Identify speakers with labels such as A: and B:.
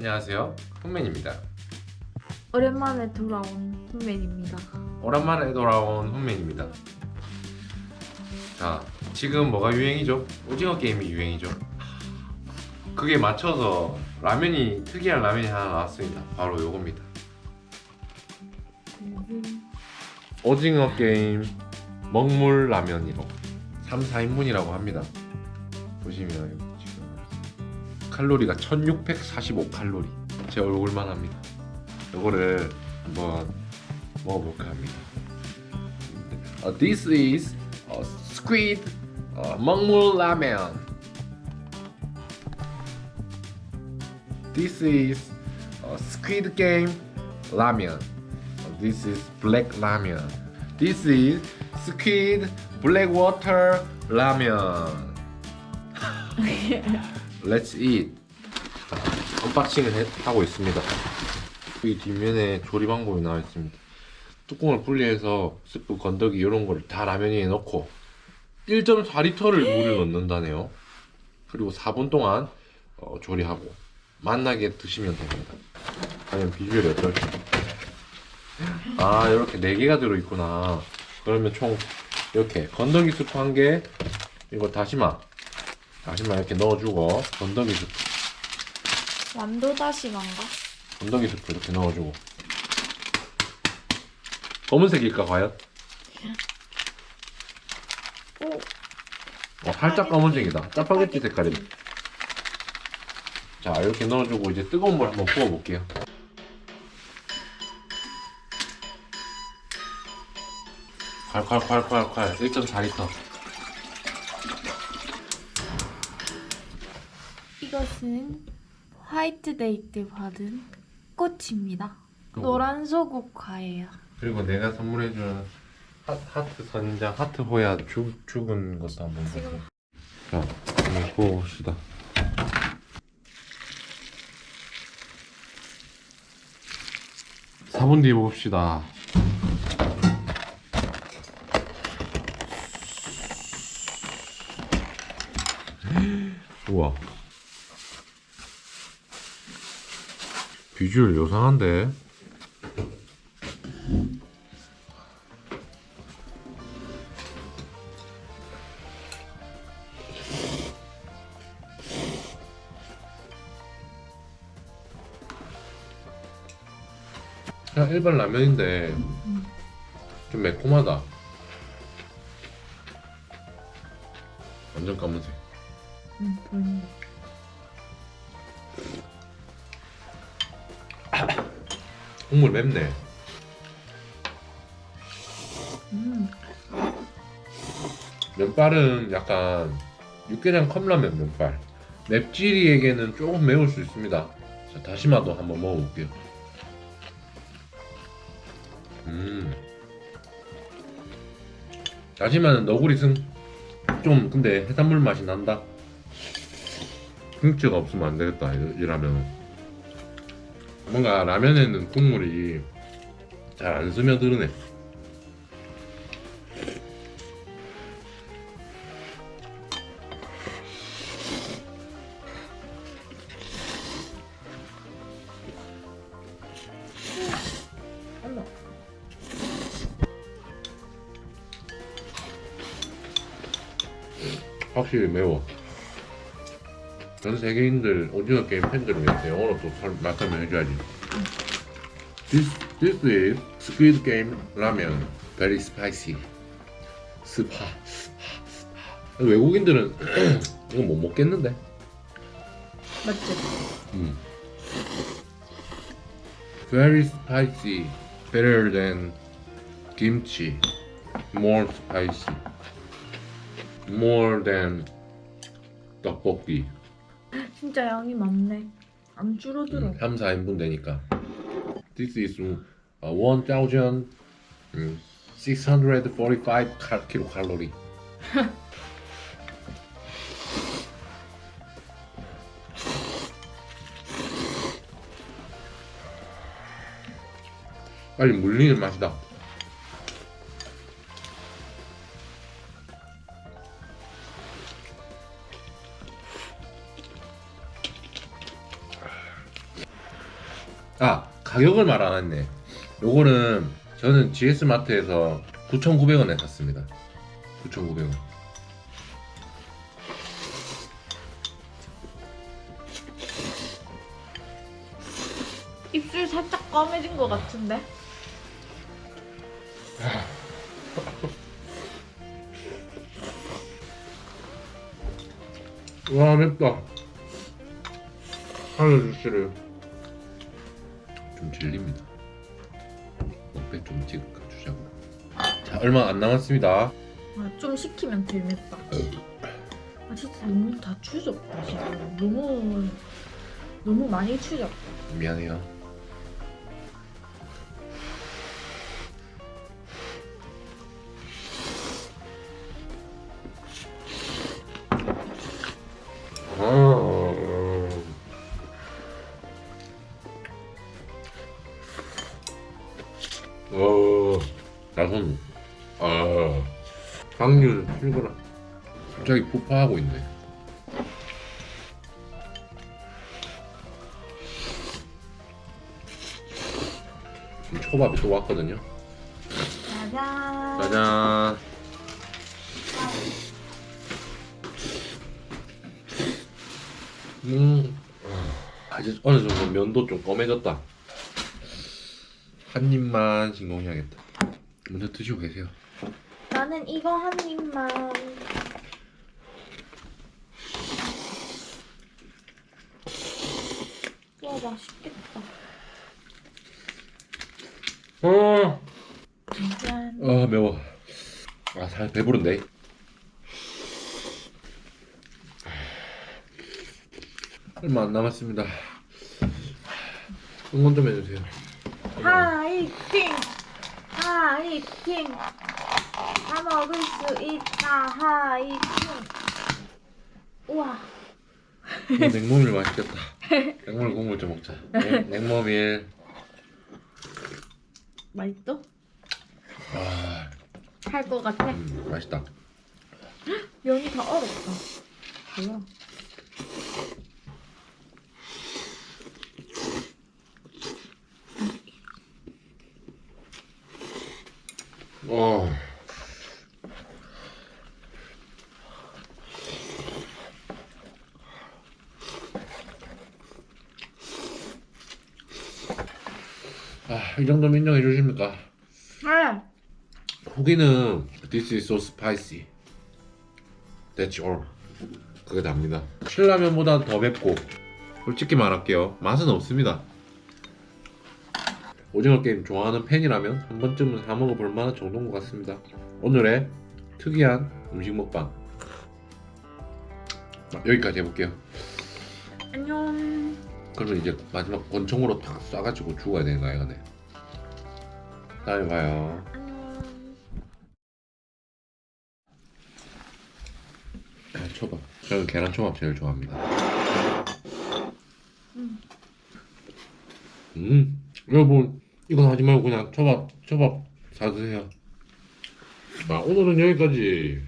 A: 안녕하세요. 훈맨입니다.
B: 오랜만에 돌아온 훈맨입니다.
A: 오랜만에 돌아온 훈맨입니다. 자, 지금 뭐가 유행이죠? 오징어 게임이 유행이죠. 그게 맞춰서 라면이 특이한 라면이 하나 나왔습니다. 바로 요겁니다. 오징어 게임 먹물 라면이라고 3, 4인분이라고 합니다. 보시면 칼로리가 1645 칼로리. 제 얼굴만 합니다. 요거를 한번 먹어볼까 합니다. Uh, this is uh, squid uh, 먹물 라면. This is uh, squid game 라면. Uh, this is black ramen. This is squid black water 라면. Let's eat. 언박싱을 해- 하고 있습니다. 이 뒷면에 조리 방법이 나와 있습니다. 뚜껑을 분리해서 스프, 건더기 이런 거를 다 라면 위에 넣고 1.4리터를 물을 넣는다네요. 그리고 4분 동안 어, 조리하고 맛나게 드시면 됩니다. 과연 비주얼이 어떨지. 아 이렇게 4개가 들어있구나. 그러면 총 이렇게 건더기 스프 한 개, 이거 다시마, 다시마 이렇게 넣어주고 건더기 스프,
B: 완도 다시만가?
A: 건더기 스프 이렇게 넣어주고 검은색일까 과연?
B: 오,
A: 어, 살짝 검은색이다. 짜파게티 색깔이네. 자, 이렇게 넣어주고 이제 뜨거운 물 한번 부어볼게요. 콸콸콸콸콸 1.4리터.
B: 이것은 화이트데이 때 받은 꽃입니다.
A: 그거.
B: 노란 소국화예요.
A: 그리고 내가 선물해준 하, 하트 선인장 하트 호야 죽, 죽은 것도 한번 보세요. 자, 한번 부어봅시다. 사분 뒤에 봅시다. 우와. 비주얼 요상한데? 그냥 일반 라면인데 좀 매콤하다. 완전 까만색.
B: 응, 보인다.
A: 국물 맵네.
B: 음,
A: 면발은 약간 육개장 컵라면 면발. 맵찔이에게는 조금 매울 수 있습니다. 자, 다시마도 한번 먹어볼게요. 음. 다시마는 너구리 승. 좀 근데 해산물 맛이 난다. 김치가 없으면 안 되겠다. 이- 이라면. 뭔가 라면에는 국물이 잘 안 스며드네. 확실히 매워. 전 세계인들 오징어 게임 팬들을 위해서 영어로 또 설- 말씀을 해줘야지. This this is Squid Game 라면. Very spicy. 스파. 외국인들은 이거 못 먹겠는데.
B: 맞지?
A: 음. Very spicy. Better than kimchi. More spicy. More than 떡볶이.
B: 진짜 양이 많네. 안 줄어들어.
A: 음, 3, 4인분 되니까. This is uh, 1,645 cal- kilocalorie. 빨리 물리는 맛이다. 아 가격을 말 안 했네. 요거는 저는 GS 마트에서 9,900원에 샀습니다. 9,900원.
B: 입술 살짝 검해진 것 같은데?
A: 와 맵다. 살려주시래요. 좀 질립니다. 먹배 좀 찍을까 주자고. 자 얼마 안 남았습니다.
B: 아, 좀 식히면 덜 맵다. 아 진짜 너무 다 추졌다 지금. 너무 너무 많이 추졌다.
A: 미안해요. 나선, 아, 강률 출근하. 갑자기 폭파하고 있네. 지금 초밥이 또 왔거든요.
B: 짜잔.
A: 짜잔. 음, 아, 이제 어느 정도 면도 좀 검해졌다. 한 입만 진공해야겠다. 먼저 드시고 계세요.
B: 나는 이거 한 입만. 와 맛있겠다.
A: 어,
B: 짜잔.
A: 아 매워. 아, 살 배부른데. 얼마 안 남았습니다. 응원 좀 해주세요.
B: 하이팅! 하이팅! 다 먹을 수 있다. 하이팅! 우와.
A: 냉모밀 맛있겠다. 냉모밀 국물 좀 먹자. 냉, 냉모밀.
B: 맛있어?
A: 아,
B: 할 것 같아.
A: 음, 맛있다.
B: 면이 다 얼었다. 뭐야?
A: 어. 아, 이 정도면 인정해 주십니까?
B: 아,
A: 후기는 This is so spicy. That's all. 그게 답니다. 신라면보다 더 맵고 솔직히 말할게요. 맛은 없습니다. 오징어 게임 좋아하는 팬이라면 한 번쯤은 사 먹어볼 만한 정도인 것 같습니다. 오늘의 특이한 음식 먹방 아, 여기까지 해볼게요.
B: 안녕.
A: 그러면 이제 마지막 권총으로 탁 쏴가지고 죽어야 되는 거야 이거네. 다음에 봐요.
B: 안녕.
A: 아, 초밥. 저는 계란 초밥 제일 좋아합니다.
B: 음.
A: 음, 여러분 이건 하지 말고 그냥 초밥 초밥 사 드세요. 자 오늘은 여기까지.